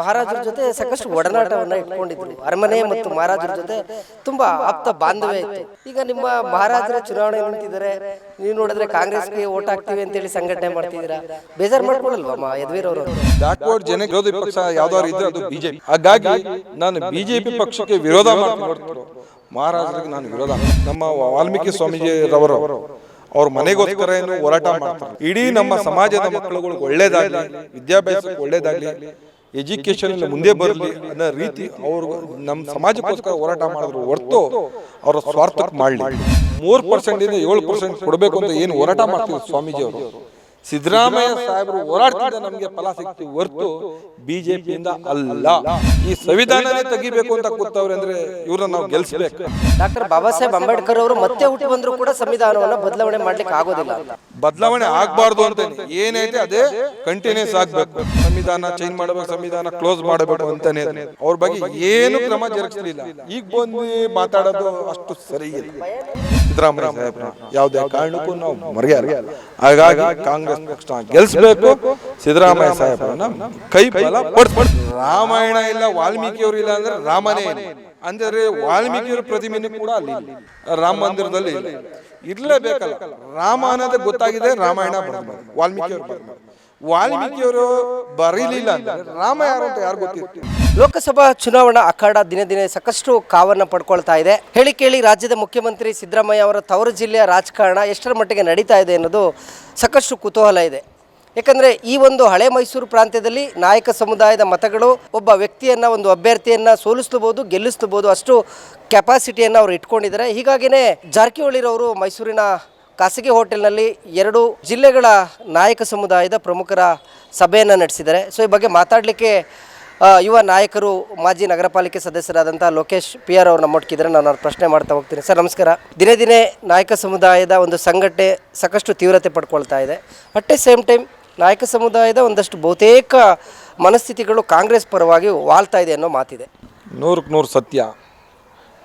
ಮಹಾರಾಜರ ಜೊತೆ ಸಾಕಷ್ಟು ಒಡನಾಟವನ್ನ ಇಟ್ಕೊಂಡಿದ್ರು. ಅರಮನೆ ಮತ್ತು ಮಹಾರಾಜರ ಜೊತೆ ತುಂಬಾ ಆಪ್ತ ಬಾಂಧವ್ಯ ಇತ್ತು. ಈಗ ನಿಮ್ಮ ಮಹಾರಾಜರ ಚುನಾವಣೆ ನಿಂತಿದ್ದಾರೆ ನೀವು ನೋಡಿದ್ರೆ ಕಾಂಗ್ರೆಸ್ಗೆ ಓಟ್ ಹಾಕ್ತೀವಿ ಅಂತೇಳಿ ಸಂಘಟನೆ ಮಾಡ್ತಿದ್ದೀರಾ? ಬೇಜಾರು ಮಾಡ್ಕೊಳ್ಳಲ್ವಾ ಯದುವೀರ್ ಅವರು? ಬ್ಯಾಕ್ವರ್ಡ್ ಜನ ವಿರೋಧಿ ಪಕ್ಷ ಯಾವ್ದಾದ್ರು ಇದ್ರೆ ಅದು ಬಿಜೆಪಿ. ಹಾಗಾಗಿ ನಾನು ಬಿಜೆಪಿ ಪಕ್ಷಕ್ಕೆ ವಿರೋಧ ಮಾಡ್ತೀನಿ ಮಹಾರಾಜರಿಗೆ ನಾನು ವಿರೋಧ ನಮ್ಮ ವಾಲ್ಮೀಕಿ ಸ್ವಾಮೀಜಿ ರವರು ಅವ್ರ ಮನೆಗೋಸ್ಕರ ಏನು ಹೋರಾಟ ಮಾಡ್ತಾರೆ. ಇಡೀ ನಮ್ಮ ಸಮಾಜದ ಮಕ್ಕಳುಗಳಿಗೆ ಒಳ್ಳೇದಾಗ್ಲಿ ವಿದ್ಯಾಭ್ಯಾಸಕ್ಕೆ ಒಳ್ಳೇದಾಗ್ಲಿ ಎಜುಕೇಶನ್ ಅಲ್ಲಿ ಮುಂದೆ ಬರಲಿ ಅನ್ನೋ ರೀತಿ ಅವರು ನಮ್ಮ ಸಮಾಜಕ್ಕೋಸ್ಕರ ಹೋರಾಟ ಮಾಡಿದ್ರು ಹೊರತು ಅವರ ಸ್ವಾರ್ಥಕ್ಕೆ ಮಾಡಲಿ. ಮೂರು ಪರ್ಸೆಂಟ್ ಇಂದ ಏಳು ಪರ್ಸೆಂಟ್ ಕೊಡಬೇಕು ಅಂತ ಏನು ಹೋರಾಟ ಮಾಡ್ತಿದ್ರು ಸ್ವಾಮೀಜಿ ಅವರು? ಸಿದ್ದರಾಮಯ್ಯ ಸಾಹೇಬರು ಹೋರಾಟದಿಂದ ನಮಗೆ ಫಲ ಸಿಗ್ತೀವಿ ಹೊರತು ಬಿಜೆಪಿಯಿಂದ ಅಲ್ಲ. ಈ ಸಂವಿಧಾನನೇ ತೆಗಿಬೇಕು ಅಂತ ಕೂತವ್ರೆ ಅಂದ್ರೆ ಇವ್ರನ್ನ ನಾವು ಗೆಲ್ಸ್ಬೇಕು. ಡಾಕ್ಟರ್ ಬಾಬಾ ಸಾಹೇಬ್ ಅಂಬೇಡ್ಕರ್ ಅವರು ಮತ್ತೆ ಹುಟ್ಟಿ ಬಂದ್ರು ಕೂಡ ಸಂವಿಧಾನವನ್ನ ಬದಲಾವಣೆ ಮಾಡ್ಲಿಕ್ಕೆ ಆಗೋದಿಲ್ಲ. ಬದಲಾವಣೆ ಆಗ್ಬಾರ್ದು ಅಂತ ಏನೈತೆ ಅದೇ ಕಂಟಿನ್ಯೂಸ್ ಆಗ್ಬೇಕು. ಸಂವಿಧಾನ ಚೇಂಜ್ ಮಾಡಬೇಕು ಸಂವಿಧಾನ ಕ್ಲೋಸ್ ಮಾಡಬೇಕು ಅಂತಾನೆ. ಅವ್ರ ಬಗ್ಗೆ ಏನು ಕ್ರಮ ಜರುಗಿಸಲಿಲ್ಲ. ಈಗ ಬಂದು ಮಾತಾಡೋದು ಅಷ್ಟು ಸರಿ ಇಲ್ಲ ಸಿದ್ದರಾಮಯ್ಯ ಸಾಹೇಬ್ರ. ಯಾವುದೇ ಕಾರಣಕ್ಕೂ ನಾವು ಮರೆಯಲ್ಲ. ಹಾಗಾಗಿ ಕಾಂಗ್ರೆಸ್ ಪಕ್ಷ ಗೆಲ್ಲಿಸಬೇಕು ಸಿದ್ದರಾಮಯ್ಯ ಸಾಹೇಬ್ರನ್ನ ಕೈ ಬಲ ರಾಮಾಯಣ ಇಲ್ಲ ವಾಲ್ಮೀಕಿಯವರು ಇಲ್ಲ ಅಂದ್ರೆ ರಾಮನೇ ಅಂದರೆ ವಾಲ್ಮೀಕಿಯವರ ಪ್ರತಿಮೆನೂ ಕೂಡ ಅಲ್ಲಿ. ರಾಮ ಮಂದಿರದಲ್ಲಿ ಇರಲೇಬೇಕಲ್ಲ. ರಾಮ ಅನ್ನೋದೇ ಗೊತ್ತಾಗಿದೆ ರಾಮಾಯಣ ವಾಲ್ಮೀಕಿಯವರು ವಾಲ್ಮೀಕಿಯವರು ಬರೀಲಿಲ್ಲ ರಾಮ ಯಾರು ಅಂತ ಯಾರು ಗೊತ್ತಿತ್ತು ಲೋಕಸಭಾ ಚುನಾವಣಾ ಅಖಾಡ ದಿನೇ ದಿನೇ ಸಾಕಷ್ಟು ಕಾವನ್ನ ಪಡ್ಕೊಳ್ತಾ ಇದೆ. ಹೇಳಿ ಕೇಳಿ ರಾಜ್ಯದ ಮುಖ್ಯಮಂತ್ರಿ ಸಿದ್ದರಾಮಯ್ಯ ಅವರ ತವರು ಜಿಲ್ಲೆಯ ರಾಜಕಾರಣ ಎಷ್ಟರ ಮಟ್ಟಿಗೆ ನಡೀತಾ ಇದೆ ಅನ್ನೋದು ಸಾಕಷ್ಟು ಕುತೂಹಲ ಇದೆ. ಯಾಕಂದರೆ ಈ ಒಂದು ಹಳೆ ಮೈಸೂರು ಪ್ರಾಂತ್ಯದಲ್ಲಿ ನಾಯಕ ಸಮುದಾಯದ ಮತಗಳು ಒಬ್ಬ ವ್ಯಕ್ತಿಯನ್ನು, ಒಂದು ಅಭ್ಯರ್ಥಿಯನ್ನು ಸೋಲಿಸ್ಲೂಬೋದು, ಗೆಲ್ಲಿಸ್ಲೂಬೋದು ಅಷ್ಟು ಕೆಪಾಸಿಟಿಯನ್ನು ಅವರು ಇಟ್ಕೊಂಡಿದ್ದಾರೆ. ಹೀಗಾಗಿಯೇ ಜಾರಕಿಹೊಳಿರವರು ಮೈಸೂರಿನ ಖಾಸಗಿ ಹೋಟೆಲ್ನಲ್ಲಿ ಎರಡು ಜಿಲ್ಲೆಗಳ ನಾಯಕ ಸಮುದಾಯದ ಪ್ರಮುಖರ ಸಭೆಯನ್ನು ನಡೆಸಿದ್ದಾರೆ. ಸೊ, ಈ ಬಗ್ಗೆ ಮಾತಾಡಲಿಕ್ಕೆ ಯುವ ನಾಯಕರು, ಮಾಜಿ ನಗರ ಪಾಲಿಕೆ ಸದಸ್ಯರಾದಂಥ ಲೋಕೇಶ್ ಪಿ ಆರ್ ಅವ್ರು ಮುಟ್ಕಿದ್ರೆ ನಾನು ಅವ್ರ ಪ್ರಶ್ನೆ ಮಾಡ್ತಾ ಹೋಗ್ತೀನಿ. ಸರ್, ನಮಸ್ಕಾರ. ದಿನೇ ದಿನೇ ನಾಯಕ ಸಮುದಾಯದ ಒಂದು ಸಂಘಟನೆ ಸಾಕಷ್ಟು ತೀವ್ರತೆ ಪಡ್ಕೊಳ್ತಾ ಇದೆ. ಅಟ್ ಎ ಸೇಮ್ ಟೈಮ್ ನಾಯಕ ಸಮುದಾಯದ ಒಂದಷ್ಟು ಬಹುತೇಕ ಮನಸ್ಥಿತಿಗಳು ಕಾಂಗ್ರೆಸ್ ಪರವಾಗಿ ವಾಲ್ತಾ ಇದೆ ಅನ್ನೋ ಮಾತಿದೆ. ನೂರಕ್ಕೆ ನೂರು ಸತ್ಯ.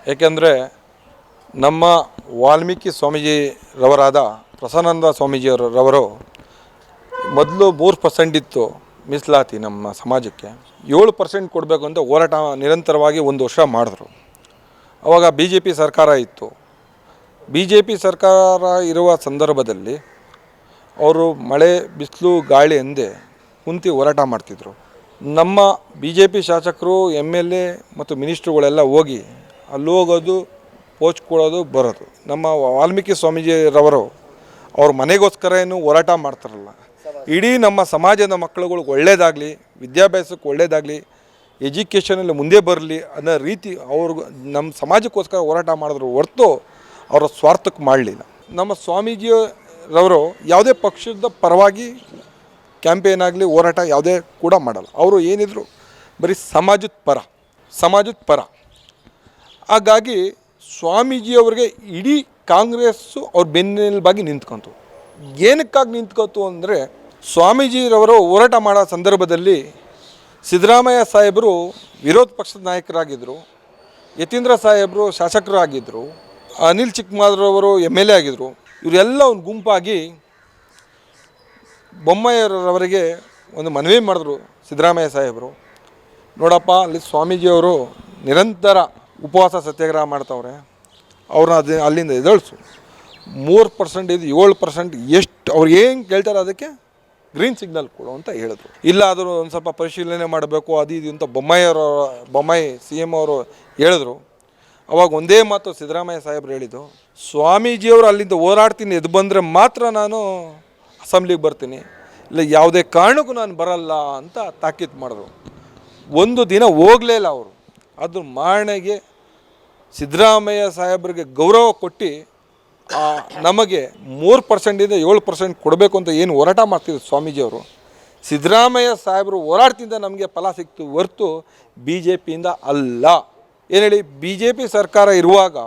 ಏಕೆಂದರೆ ನಮ್ಮ ವಾಲ್ಮೀಕಿ ಸ್ವಾಮೀಜಿರವರಾದ ಸ್ವಾಮೀಜಿಯವರವರು ಸ್ವಾಮೀಜಿಯವರು ರವರು ಮೊದಲು ಮೂರು ಪರ್ಸೆಂಟ್ ಇತ್ತು ಮೀಸಲಾತಿ ನಮ್ಮ ಸಮಾಜಕ್ಕೆ. ಏಳು ಪರ್ಸೆಂಟ್ ಕೊಡಬೇಕು ಅಂತ ಹೋರಾಟ ನಿರಂತರವಾಗಿ ಒಂದು ವರ್ಷ ಮಾಡಿದ್ರು. ಅವಾಗ ಬಿ ಜೆ ಪಿ ಸರ್ಕಾರ ಇತ್ತು. ಬಿ ಜೆ ಪಿ ಸರ್ಕಾರ ಇರುವ ಸಂದರ್ಭದಲ್ಲಿ ಅವರು ಮಳೆ, ಬಿಸಿಲು, ಗಾಳಿ ಎಂದೇ ಕುಂತಿ ಹೋರಾಟ ಮಾಡ್ತಿದ್ರು. ನಮ್ಮ ಬಿ ಜೆ ಪಿ ಶಾಸಕರು ಎಂ ಎಲ್ ಎ ಮತ್ತು ಮಿನಿಸ್ಟ್ರುಗಳೆಲ್ಲ ಹೋಗಿ ಅಲ್ಲಿ ಹೋಗೋದು ಪೋಚ್ಕೊಳ್ಳೋದು ಬರೋದು. ನಮ್ಮ ವಾಲ್ಮೀಕಿ ಸ್ವಾಮೀಜಿರವರು ಅವ್ರ ಮನೆಗೋಸ್ಕರ ಏನು ಹೋರಾಟ ಮಾಡ್ತಾರಲ್ಲ. ಇಡೀ ನಮ್ಮ ಸಮಾಜದ ಮಕ್ಕಳುಗಳಿಗೆ ಒಳ್ಳೇದಾಗಲಿ, ವಿದ್ಯಾಭ್ಯಾಸಕ್ಕೆ ಒಳ್ಳೇದಾಗಲಿ, ಎಜುಕೇಷನಲ್ಲಿ ಮುಂದೆ ಬರಲಿ ಅನ್ನೋ ರೀತಿ ಅವರು ನಮ್ಮ ಸಮಾಜಕ್ಕೋಸ್ಕರ ಹೋರಾಟ ಮಾಡಿದ್ರು ಹೊರತು ಅವರ ಸ್ವಾರ್ಥಕ್ಕೆ ಮಾಡಲಿಲ್ಲ. ನಮ್ಮ ಸ್ವಾಮೀಜಿಯವರು ಯಾವುದೇ ಪಕ್ಷದ ಪರವಾಗಿ ಕ್ಯಾಂಪೇನ್ ಆಗಲಿ, ಹೋರಾಟ ಯಾವುದೇ ಕೂಡ ಮಾಡಲ್ಲ. ಅವರು ಏನಿದ್ರು ಬರೀ ಸಮಾಜದ ಪರ ಸಮಾಜದ ಪರ. ಹಾಗಾಗಿ ಸ್ವಾಮೀಜಿಯವ್ರಿಗೆ ಇಡೀ ಕಾಂಗ್ರೆಸ್ಸು ಅವ್ರ ಬೆನ್ನೆಲುಬಾಗಿ ನಿಂತ್ಕೊಂತು. ಏನಕ್ಕಾಗಿ ನಿಂತ್ಕೊತು ಅಂದರೆ ಸ್ವಾಮೀಜಿರವರು ಹೋರಾಟ ಮಾಡೋ ಸಂದರ್ಭದಲ್ಲಿ ಸಿದ್ದರಾಮಯ್ಯ ಸಾಹೇಬರು ವಿರೋಧ ಪಕ್ಷದ ನಾಯಕರಾಗಿದ್ದರು ಯತೀಂದ್ರ ಸಾಹೇಬರು ಶಾಸಕರಾಗಿದ್ದರು ಅನಿಲ್ ಚಿಕ್ಕಮಾದ್ರವರು ಎಂ ಎಲ್ ಎ ಆಗಿದ್ದರು ಇವರೆಲ್ಲ ಒಂದು ಗುಂಪಾಗಿ ಬೊಮ್ಮಯ್ಯರವರಿಗೆ ಒಂದು ಮನವಿ ಮಾಡಿದ್ರು ಸಿದ್ದರಾಮಯ್ಯ ಸಾಹೇಬರು. ನೋಡಪ್ಪ, ಅಲ್ಲಿ ಸ್ವಾಮೀಜಿಯವರು ನಿರಂತರ ಉಪವಾಸ ಸತ್ಯಾಗ್ರಹ ಮಾಡ್ತಾವ್ರೆ ಅವ್ರನ್ನ ಅದು ಅಲ್ಲಿಂದ ಎದಳಿಸು ಮೂರು ಪರ್ಸೆಂಟ್ ಇದು ಏಳು ಪರ್ಸೆಂಟ್ ಎಷ್ಟು, ಅವ್ರು ಏನು ಕೇಳ್ತಾರೆ ಅದಕ್ಕೆ ಗ್ರೀನ್ ಸಿಗ್ನಲ್ ಕೊಡು ಅಂತ ಹೇಳಿದ್ರು. ಇಲ್ಲ ಆದರೂ ಒಂದು ಸ್ವಲ್ಪ ಪರಿಶೀಲನೆ ಮಾಡಬೇಕು, ಅದು ಇದು ಅಂತ ಬೊಮ್ಮಾಯಿಯವರು, ಬೊಮ್ಮಾಯಿ ಸಿ ಎಂ ಅವರು ಹೇಳಿದ್ರು. ಅವಾಗ ಒಂದೇ ಮಾತು ಸಿದ್ದರಾಮಯ್ಯ ಸಾಹೇಬ್ರು ಹೇಳಿದ್ದು, ಸ್ವಾಮೀಜಿಯವರು ಅಲ್ಲಿಂದ ಹೋರಾಡ್ತೀನಿ ಎದ್ದು ಬಂದರೆ ಮಾತ್ರ ನಾನು ಅಸೆಂಬ್ಲಿಗೆ ಬರ್ತೀನಿ, ಇಲ್ಲ ಯಾವುದೇ ಕಾರಣಕ್ಕೂ ನಾನು ಬರಲ್ಲ ಅಂತ ತಾಕೀತು ಮಾಡಿದ್ರು. ಒಂದು ದಿನ ಹೋಗಲೇ ಇಲ್ಲ ಅವರು. ಅದು ಮಾರಣೆಗೆ ಸಿದ್ದರಾಮಯ್ಯ ಸಾಹೇಬರಿಗೆ ಗೌರವ ಕೊಟ್ಟು ನಮಗೆ ಮೂರು ಪರ್ಸೆಂಟಿಂದ ಏಳು ಪರ್ಸೆಂಟ್ ಕೊಡಬೇಕು ಅಂತ ಏನು ಹೋರಾಟ ಮಾಡ್ತಿದ್ರು ಸ್ವಾಮೀಜಿಯವರು. ಸಿದ್ದರಾಮಯ್ಯ ಸಾಹೇಬರು ಹೋರಾಟದಿಂದ ನಮಗೆ ಫಲ ಸಿಕ್ತು ಹೊರ್ತು ಬಿ ಜೆ ಪಿಯಿಂದ ಅಲ್ಲ. ಏನು ಹೇಳಿ ಬಿ ಜೆ ಪಿ ಸರ್ಕಾರ ಇರುವಾಗ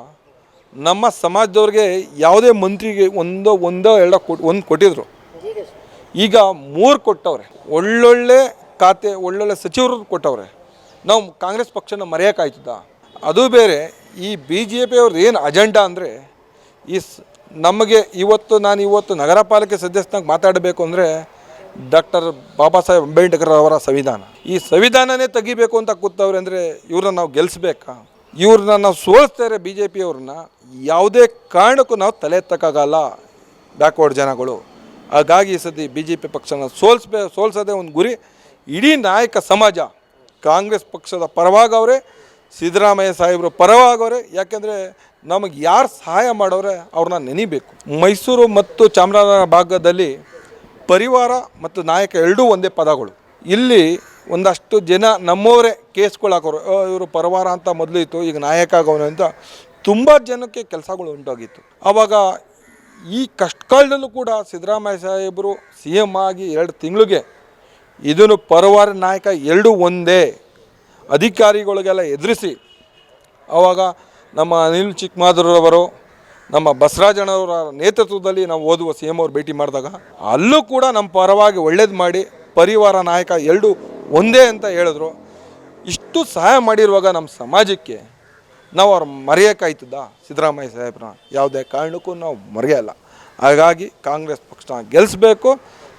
ನಮ್ಮ ಸಮಾಜದವ್ರಿಗೆ ಯಾವುದೇ ಮಂತ್ರಿಗೆ ಒಂದೋ ಒಂದೋ, ಎರಡೋ ಕೊಟ್ಟು ಒಂದು ಕೊಟ್ಟಿದ್ರು. ಈಗ ಮೂರು ಕೊಟ್ಟವ್ರೆ. ಒಳ್ಳೊಳ್ಳೆ ಖಾತೆ, ಒಳ್ಳೊಳ್ಳೆ ಸಚಿವರು ಕೊಟ್ಟವ್ರೆ. ನಾವು ಕಾಂಗ್ರೆಸ್ ಪಕ್ಷನ ಮರೆಯೋಕ್ಕಾಯ್ತದ? ಅದು ಬೇರೆ ಈ ಬಿ ಜೆ ಪಿಯವ್ರದ್ದು ಏನು ಅಜೆಂಡಾ ಅಂದರೆ, ಈ ನಮಗೆ ಇವತ್ತು ನಾನು ಇವತ್ತು ನಗರ ಪಾಲಿಕೆ ಸದಸ್ಯನಾಗಿ ಮಾತಾಡಬೇಕು ಅಂದರೆ ಡಾಕ್ಟರ್ ಬಾಬಾ ಸಾಹೇಬ್ ಅಂಬೇಡ್ಕರ್ ಅವರ ಸಂವಿಧಾನ. ಈ ಸಂವಿಧಾನನೇ ತೆಗಿಬೇಕು ಅಂತ ಕೂತವ್ರೆ ಅಂದರೆ ಇವ್ರನ್ನ ನಾವು ಗೆಲ್ಲಿಸ್ಬೇಕಾ ಇವ್ರನ್ನ ನಾವು ಸೋಲಿಸ್ತಾರೆ ಬಿ ಜೆ ಪಿಯವ್ರನ್ನ ಯಾವುದೇ ಕಾರಣಕ್ಕೂ ನಾವು ತಲೆ ಎತ್ತಕ್ಕಾಗಲ್ಲ ಬ್ಯಾಕ್ವರ್ಡ್ ಜನಗಳು. ಹಾಗಾಗಿ ಈ ಸತಿ ಬಿ ಜೆ ಪಿ ಪಕ್ಷನ ಸೋಲಿಸ್ಬೇ, ಸೋಲ್ಸೋದೇ ಒಂದು ಗುರಿ ಇಡೀ ನಾಯಕ ಸಮಾಜ, ಕಾಂಗ್ರೆಸ್ ಪಕ್ಷದ ಪರವಾಗವ್ರೆ ಸಿದ್ದರಾಮಯ್ಯ ಸಾಹೇಬರು ಪರವಾಗವ್ರೆ ಯಾಕೆಂದರೆ ನಮಗೆ ಯಾರು ಸಹಾಯ ಮಾಡೋರೆ ಅವ್ರನ್ನ ನೆನಿಬೇಕು. ಮೈಸೂರು ಮತ್ತು ಚಾಮರಾಜನಗರ ಭಾಗದಲ್ಲಿ ಪರಿವಾರ ಮತ್ತು ನಾಯಕ ಎರಡೂ ಒಂದೇ ಪದಗಳು. ಇಲ್ಲಿ ಒಂದಷ್ಟು ಜನ ನಮ್ಮವರೇ ಕೇಸ್ಗಳು ಹಾಕೋರು. ಇವರು ಪರವಾರ ಅಂತ ಮೊದಲು ಇತ್ತು ಈಗ ನಾಯಕ ಆಗೋನು ಅಂತ ತುಂಬ ಜನಕ್ಕೆ ಕೆಲಸಗಳು ಉಂಟಾಗಿತ್ತು. ಆವಾಗ ಈ ಕಷ್ಟಕಾಲದಲ್ಲೂ ಕೂಡ ಸಿದ್ದರಾಮಯ್ಯ ಸಾಹೇಬರು ಸಿ ಎಂ ಆಗಿ ಎರಡು ತಿಂಗಳಿಗೆ ಇದನ್ನು ಪರವಾರ ನಾಯಕ ಎರಡೂ ಒಂದೇ ಅಧಿಕಾರಿಗಳಿಗೆಲ್ಲ ಎದುರಿಸಿ ಆವಾಗ ನಮ್ಮ ಅನಿಲ್ ಚಿಕ್ಕಮಾದೂರವರು, ನಮ್ಮ ಬಸವರಾಜಣ್ಣವರ ನೇತೃತ್ವದಲ್ಲಿ ನಾವು ಓದುವ ಸಿ ಎಂ ಅವ್ರು ಭೇಟಿ ಮಾಡಿದಾಗ ಅಲ್ಲೂ ಕೂಡ ನಮ್ಮ ಪರವಾಗಿ ಒಳ್ಳೇದು ಮಾಡಿ ಪರಿವಾರ ನಾಯಕ ಎರಡು ಒಂದೇ ಅಂತ ಹೇಳಿದ್ರು. ಇಷ್ಟು ಸಹಾಯ ಮಾಡಿರುವಾಗ ನಮ್ಮ ಸಮಾಜಕ್ಕೆ ನಾವು ಅವ್ರು ಮರೆಯೋಕ್ಕಾಯ್ತದ ಸಿದ್ದರಾಮಯ್ಯ ಸಾಹೇಬ್ರ ಯಾವುದೇ ಕಾರಣಕ್ಕೂ ನಾವು ಮರೆಯಲ್ಲ. ಹಾಗಾಗಿ ಕಾಂಗ್ರೆಸ್ ಪಕ್ಷನ ಗೆಲ್ಲಿಸ್ಬೇಕು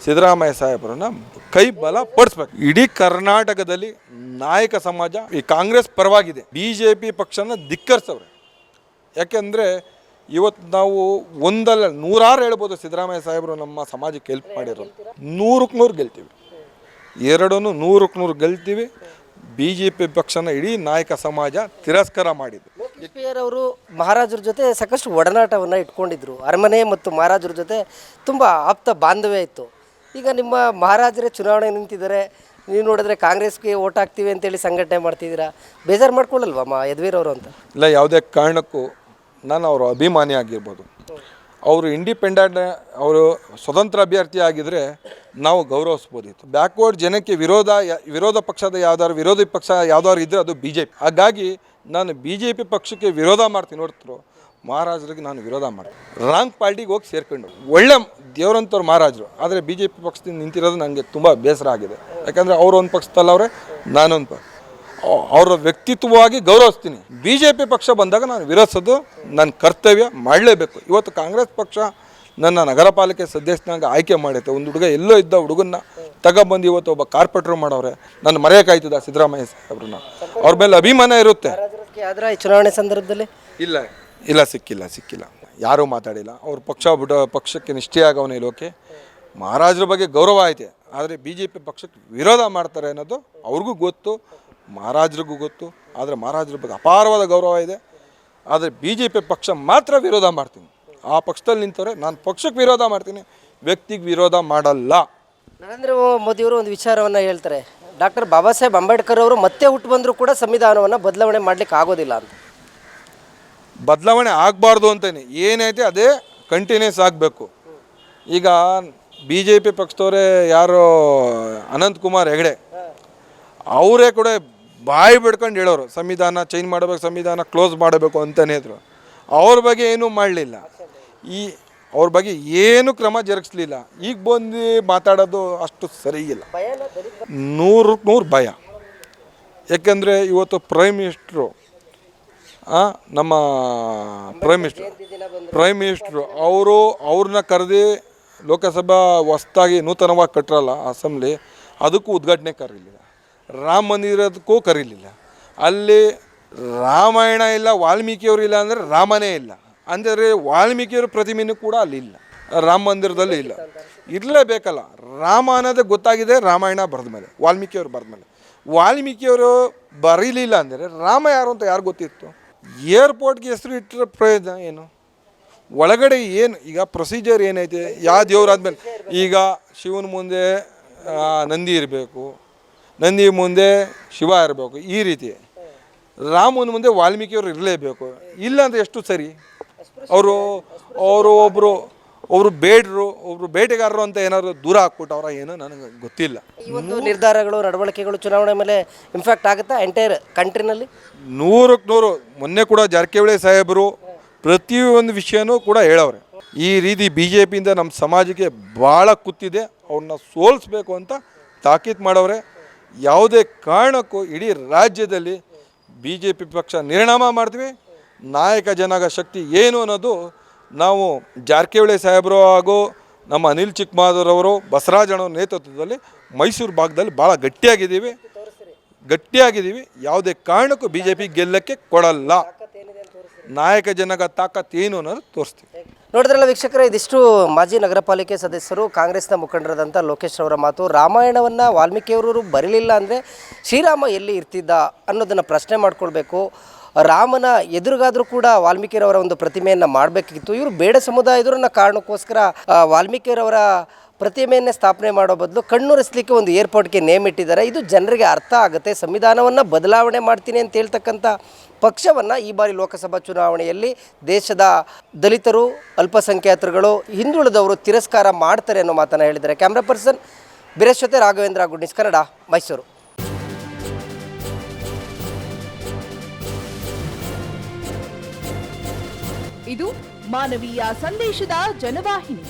ಸಿದ್ದರಾಮಯ್ಯ ಸಾಹೇಬರನ್ನ ಕೈ ಬಲ ಪಡಿಸ್ಬೇಕು. ಇಡೀ ಕರ್ನಾಟಕದಲ್ಲಿ ನಾಯಕ ಸಮಾಜ ಈ ಕಾಂಗ್ರೆಸ್ ಪರವಾಗಿದೆ. ಬಿ ಜೆ ಪಿ ಪಕ್ಷನ ಧಿಕ್ಕರಿಸವ್ರೆ. ಯಾಕೆಂದರೆ ಇವತ್ತು ನಾವು ಒಂದಲ್ಲ, ನೂರಾರು ಹೇಳ್ಬೋದು ಸಿದ್ದರಾಮಯ್ಯ ಸಾಹೇಬರು ನಮ್ಮ ಸಮಾಜಕ್ಕೆ ಹೆಲ್ಪ್ ಮಾಡಿರೋದು ನೂರಕ್ಕೆ ನೂರು ಗೆಲ್ತೀವಿ. ಎರಡನ್ನು ನೂರಕ್ಕೆ ನೂರು ಗೆಲ್ತೀವಿ. ಬಿ ಜೆ ಪಿ ಪಕ್ಷನ ಇಡೀ ನಾಯಕ ಸಮಾಜ ತಿರಸ್ಕಾರ ಮಾಡಿದ್ರು ಅವರು ಮಹಾರಾಜರ ಜೊತೆ ಸಾಕಷ್ಟು ಒಡನಾಟವನ್ನು ಇಟ್ಕೊಂಡಿದ್ರು. ಅರಮನೆ ಮತ್ತು ಮಹಾರಾಜರ ಜೊತೆ ತುಂಬ ಆಪ್ತ ಬಾಂಧವ್ಯ ಇತ್ತು. ಈಗ ನಿಮ್ಮ ಮಹಾರಾಜರೇ ಚುನಾವಣೆ ನಿಂತಿದ್ದಾರೆ. ನೀವು ನೋಡಿದ್ರೆ ಕಾಂಗ್ರೆಸ್ಗೆ ಓಟ್ ಹಾಕ್ತೀವಿ ಅಂತೇಳಿ ಸಂಘಟನೆ ಮಾಡ್ತಿದ್ದೀರಾ? ಬೇಜಾರು ಮಾಡ್ಕೊಳ್ಳಲ್ವಾ ಮಾ ಯದುವೀರವರು ಅಂತ? ಇಲ್ಲ, ಯಾವುದೇ ಕಾರಣಕ್ಕೂ ನಾನು ಅವರ ಅಭಿಮಾನಿ ಆಗಿರ್ಬೋದು. ಅವರು ಇಂಡಿಪೆಂಡೆಂಟ್, ಅವರು ಸ್ವತಂತ್ರ ಅಭ್ಯರ್ಥಿ ಆಗಿದ್ದರೆ ನಾವು ಗೌರವಿಸ್ಬೋದಿತ್ತು. ಬ್ಯಾಕ್ವರ್ಡ್ ಜನಕ್ಕೆ ವಿರೋಧ ವಿರೋಧ ಪಕ್ಷದ ಯಾವ್ದಾದ್ರು, ವಿರೋಧಿ ಪಕ್ಷ ಯಾವ್ದಾದ್ರು ಇದ್ದರೆ ಅದು ಬಿ ಜೆ ಪಿ ಹಾಗಾಗಿ ನಾನು ಬಿ ಜೆ ಪಿ ಪಕ್ಷಕ್ಕೆ ವಿರೋಧ ಮಾಡ್ತೀನಿ ಹೊರತು ಮಹಾರಾಜರಿಗೆ ನಾನು ವಿರೋಧ ಮಾಡಿ ರಾಂಗ್ ಪಾರ್ಟಿಗೆ ಹೋಗಿ ಸೇರ್ಕೊಂಡು. ಒಳ್ಳೆ ದೇವರಂತವ್ರು ಮಹಾರಾಜರು. ಆದರೆ ಬಿ ಜೆ ಪಿ ಪಕ್ಷದಿಂದ ನಿಂತಿರೋದು ನನಗೆ ತುಂಬ ಬೇಸರ ಆಗಿದೆ. ಯಾಕಂದರೆ ಅವರು ಒಂದು ಪಕ್ಷದಲ್ಲವ್ರೆ ನಾನೊಂದು ಪಕ್ಷ. ಅವ್- ಅವರ ವ್ಯಕ್ತಿತ್ವವಾಗಿ ಗೌರವಿಸ್ತೀನಿ. ಬಿ ಜೆ ಪಿ ಪಕ್ಷ ಬಂದಾಗ ನಾನು ವಿರೋಧಿಸೋದು ನನ್ನ ಕರ್ತವ್ಯ ಮಾಡಲೇಬೇಕು. ಇವತ್ತು ಕಾಂಗ್ರೆಸ್ ಪಕ್ಷ ನನ್ನ ನಗರ ಪಾಲಿಕೆ ಸದಸ್ಯನಾಗ ಆಯ್ಕೆ ಮಾಡೈತೆ ಒಂದು ಹುಡುಗ ಎಲ್ಲೋ ಇದ್ದ ಹುಡುಗನ್ನ ತಗೊಬಂದು ಇವತ್ತು ಒಬ್ಬ ಕಾರ್ಪೊರೇಟ್ರು ಮಾಡವ್ರೆ. ನಾನು ಮರೆಯೋಕ್ಕಾಯ್ತದ ಸಿದ್ದರಾಮಯ್ಯ ಅವ್ರನ್ನ ಅವ್ರ ಮೇಲೆ ಅಭಿಮಾನ ಇರುತ್ತೆ. ಚುನಾವಣೆ ಸಂದರ್ಭದಲ್ಲಿ? ಇಲ್ಲ. ಇಲ್ಲ, ಸಿಕ್ಕಿಲ್ಲ ಸಿಕ್ಕಿಲ್ಲ. ಯಾರೂ ಮಾತಾಡಿಲ್ಲ. ಅವ್ರ ಪಕ್ಷ ಬಿಡ, ಪಕ್ಷಕ್ಕೆ ನಿಷ್ಠೆಯಾಗವನೇ ಇಲ್ಲೋಕೆ ಮಹಾರಾಜರ ಬಗ್ಗೆ ಗೌರವ ಐತೆ. ಆದರೆ ಬಿ ಜೆ ಪಿ ಪಕ್ಷಕ್ಕೆ ವಿರೋಧ ಮಾಡ್ತಾರೆ ಅನ್ನೋದು ಅವ್ರಿಗೂ ಗೊತ್ತು, ಮಹಾರಾಜರಿಗೂ ಗೊತ್ತು. ಆದರೆ ಮಹಾರಾಜರ ಬಗ್ಗೆ ಅಪಾರವಾದ ಗೌರವ ಇದೆ. ಆದರೆ ಬಿ ಜೆ ಪಿ ಪಕ್ಷ ಮಾತ್ರ ವಿರೋಧ ಮಾಡ್ತೀನಿ. ಆ ಪಕ್ಷದಲ್ಲಿ ನಿಂತವ್ರೆ ನಾನು ಪಕ್ಷಕ್ಕೆ ವಿರೋಧ ಮಾಡ್ತೀನಿ. ವ್ಯಕ್ತಿಗೆ ವಿರೋಧ ಮಾಡಲ್ಲ. ನರೇಂದ್ರ ಮೋದಿಯವರು ಒಂದು ವಿಚಾರವನ್ನು ಹೇಳ್ತಾರೆ. ಡಾಕ್ಟರ್ ಬಾಬಾ ಸಾಹೇಬ್ ಅಂಬೇಡ್ಕರ್ ಅವರು ಮತ್ತೆ ಹುಟ್ಟು ಬಂದರೂ ಕೂಡ ಸಂವಿಧಾನವನ್ನು ಬದಲಾವಣೆ ಮಾಡ್ಲಿಕ್ಕೆ ಆಗೋದಿಲ್ಲ ಅಂತ. ಬದಲಾವಣೆ ಆಗಬಾರ್ದು ಅಂತಲೇ ಏನೈತೆ ಅದೇ ಕಂಟಿನ್ಯೂಸ್ ಆಗಬೇಕು. ಈಗ ಬಿ ಜೆ ಪಿ ಪಕ್ಷದವರೇ ಯಾರು ಅನಂತಕುಮಾರ್ ಹೆಗಡೆ ಅವರೇ ಕೂಡ ಬಾಯಿ ಬಿಡ್ಕೊಂಡು ಹೇಳೋರು ಸಂವಿಧಾನ ಚೇಂಜ್ ಮಾಡಬೇಕು ಸಂವಿಧಾನ ಕ್ಲೋಸ್ ಮಾಡಬೇಕು ಅಂತಲೇ ಇದ್ರು. ಅವ್ರ ಬಗ್ಗೆ ಏನೂ ಮಾಡಲಿಲ್ಲ. ಈ ಅವ್ರ ಬಗ್ಗೆ ಏನು ಕ್ರಮ ಜರುಗಿಸ್ಲಿಲ್ಲ. ಈಗ ಬಂದು ಮಾತಾಡೋದು ಅಷ್ಟು ಸರಿ ಇಲ್ಲ. ನೂರು ನೂರು ಭಯ. ಯಾಕೆಂದರೆ ಇವತ್ತು ಪ್ರೈಮ್ ಮಿನಿಸ್ಟ್ರು ನಮ್ಮ ಪ್ರೈಮ್ ಮಿನಿಸ್ಟ್ರು ಪ್ರೈಮ್ ಮಿನಿಸ್ಟ್ರು ಅವರು ಅವ್ರನ್ನ ಕರೆದು ಲೋಕಸಭಾ ಹೊಸ್ತಾಗಿ ನೂತನವಾಗಿ ಕಟ್ಟರಲ್ಲ ಅಸೆಂಬ್ಲಿ, ಅದಕ್ಕೂ ಉದ್ಘಾಟನೆ ಕರೀಲಿಲ್ಲ. ರಾಮ ಮಂದಿರದಕ್ಕೂ ಕರೀಲಿಲ್ಲ. ಅಲ್ಲಿ ರಾಮಾಯಣ ಇಲ್ಲ, ವಾಲ್ಮೀಕಿಯವರು ಇಲ್ಲ ಅಂದರೆ ರಾಮನೇ ಇಲ್ಲ. ಅಂದರೆ ವಾಲ್ಮೀಕಿಯವ್ರ ಪ್ರತಿಮೆನೂ ಕೂಡ ಅಲ್ಲಿ ಇಲ್ಲ. ರಾಮ ಮಂದಿರದಲ್ಲಿ ಇಲ್ಲ. ಇರಲೇಬೇಕಲ್ಲ ರಾಮ ಅನ್ನೋದೇ ಗೊತ್ತಾಗಿದೆ, ರಾಮಾಯಣ ಬರೆದ ಮೇಲೆ, ವಾಲ್ಮೀಕಿಯವರು ಬರೆದ ಮೇಲೆ. ವಾಲ್ಮೀಕಿಯವರು ಬರೀಲಿಲ್ಲ ಅಂದರೆ ರಾಮ ಯಾರು ಅಂತ ಯಾರು ಗೊತ್ತಿತ್ತು? ಏರ್ಪೋರ್ಟ್ಗೆ ಹೆಸರು ಇಟ್ಟರೆ ಪ್ರಯೋಜನ ಏನು? ಒಳಗಡೆ ಏನು ಈಗ ಪ್ರೊಸೀಜರ್ ಏನೈತೆ? ಯಾವ ದೇವ್ರಾದ್ಮೇಲೆ ಈಗ ಶಿವನ ಮುಂದೆ ನಂದಿ ಇರಬೇಕು. ನಂದಿ ಮುಂದೆ ಶಿವ ಇರಬೇಕು ಈ ರೀತಿ. ರಾಮನ ಮುಂದೆ ವಾಲ್ಮೀಕಿಯವರು ಇರಲೇಬೇಕು. ಇಲ್ಲ ಅಂದರೆ ಎಷ್ಟು ಸರಿ? ಅವರು ಅವರು ಒಬ್ಬರು ಒಬ್ಬರು ಬೇಡರು ಒಬ್ಬರು ಬೇಟೆಗಾರರು ಅಂತ ಏನಾದ್ರು ದೂರ ಹಾಕ್ಬಿಟ್ಟವ್ರ ಏನೋ ನನಗೆ ಗೊತ್ತಿಲ್ಲ. ಈ ಒಂದು ನಿರ್ಧಾರಗಳು ನಡವಳಿಕೆಗಳು ಚುನಾವಣೆ ಮೇಲೆ ಇಂಪ್ಯಾಕ್ಟ್ ಆಗುತ್ತಾ ಎಂಟೈರ್ ಕಂಟ್ರಿನಲ್ಲಿ ನೂರಕ್ಕೆ ನೂರು. ಮೊನ್ನೆ ಕೂಡ ಜಾರಕಿಹೊಳಿ ಸಾಹೇಬರು ಪ್ರತಿಯೊಂದು ವಿಷಯನೂ ಕೂಡ ಹೇಳವ್ರೆ. ಈ ರೀತಿ ಬಿ ಜೆ ಪಿಯಿಂದ ನಮ್ಮ ಸಮಾಜಕ್ಕೆ ಭಾಳ ಕುತ್ತಿದೆ, ಅವ್ರನ್ನ ಸೋಲಿಸ್ಬೇಕು ಅಂತ ತಾಕೀತು ಮಾಡವ್ರೆ. ಯಾವುದೇ ಕಾರಣಕ್ಕೂ ಇಡೀ ರಾಜ್ಯದಲ್ಲಿ ಬಿ ಜೆ ಪಿ ಪಕ್ಷ ನಿರ್ಣಾಮ ಮಾಡ್ತೀವಿ. ನಾಯಕ ಜನಾಗ ಶಕ್ತಿ ಏನು ಅನ್ನೋದು ನಾವು ಜಾರಕಿಹೊಳಿ ಸಾಹೇಬರು ಹಾಗೂ ನಮ್ಮ ಅನಿಲ್ ಚಿಕ್ಕಮಾದೂರವರು ಬಸವರಾಜಣ್ಣವ್ರ ನೇತೃತ್ವದಲ್ಲಿ ಮೈಸೂರು ಭಾಗದಲ್ಲಿ ಭಾಳ ಗಟ್ಟಿಯಾಗಿದ್ದೀವಿ. ಗಟ್ಟಿಯಾಗಿದ್ದೀವಿ. ಯಾವುದೇ ಕಾರಣಕ್ಕೂ ಬಿ ಜೆ ಪಿ ಗೆಲ್ಲಕ್ಕೆ ಕೊಡಲ್ಲ. ನಾಯಕ ಜನಗ ತಾಕತ್ ಏನು ಅನ್ನೋದು ತೋರಿಸ್ತೀವಿ. ನೋಡಿದ್ರಲ್ಲ ವೀಕ್ಷಕರೇ, ಇದಿಷ್ಟು ಮಾಜಿ ನಗರ ಪಾಲಿಕೆ ಸದಸ್ಯರು, ಕಾಂಗ್ರೆಸ್ನ ಮುಖಂಡರಾದಂಥ ಲೋಕೇಶ್ ಅವರ ಮಾತು ರಾಮಾಯಣವನ್ನು ವಾಲ್ಮೀಕಿಯವರು ಬರಲಿಲ್ಲ ಅಂದರೆ ಶ್ರೀರಾಮ ಎಲ್ಲಿ ಇರ್ತಿದ್ದ ಅನ್ನೋದನ್ನು ಪ್ರಶ್ನೆ ಮಾಡ್ಕೊಳ್ಬೇಕು. ರಾಮನ ಎದುರುಗಾದರೂ ಕೂಡ ವಾಲ್ಮೀಕಿರವರ ಒಂದು ಪ್ರತಿಮೆಯನ್ನು ಮಾಡಬೇಕಿತ್ತು. ಇವರು ಬೇಡ ಸಮುದಾಯದವ್ರನ್ನ ಕಾರಣಕ್ಕೋಸ್ಕರ ವಾಲ್ಮೀಕಿರವರ ಪ್ರತಿಮೆಯನ್ನೇ ಸ್ಥಾಪನೆ ಮಾಡೋ ಬದಲು ಕಣ್ಣುರಿಸ್ಲಿಕ್ಕೆ ಒಂದು ಏರ್ಪೋರ್ಟ್ಗೆ ನೇಮ್ ಇಟ್ಟಿದ್ದಾರೆ. ಇದು ಜನರಿಗೆ ಅರ್ಥ ಆಗುತ್ತೆ. ಸಂವಿಧಾನವನ್ನು ಬದಲಾವಣೆ ಮಾಡ್ತೀನಿ ಅಂತ ಹೇಳ್ತಕ್ಕಂಥ ಪಕ್ಷವನ್ನು ಈ ಬಾರಿ ಲೋಕಸಭಾ ಚುನಾವಣೆಯಲ್ಲಿ ದೇಶದ ದಲಿತರು, ಅಲ್ಪಸಂಖ್ಯಾತರುಗಳು, ಹಿಂದುಳಿದವರು ತಿರಸ್ಕಾರ ಮಾಡ್ತಾರೆ ಅನ್ನೋ ಮಾತನ್ನು ಹೇಳಿದ್ದಾರೆ. Camera person Biresh Raghavendra good news Kannada, Mysuru. ಇದು ಮಾನವೀಯ ಸಂದೇಶದ ಜನವಾಹಿನಿ.